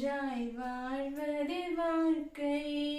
ஒன்றாய் வாழ்வதே வாழ்க்கை.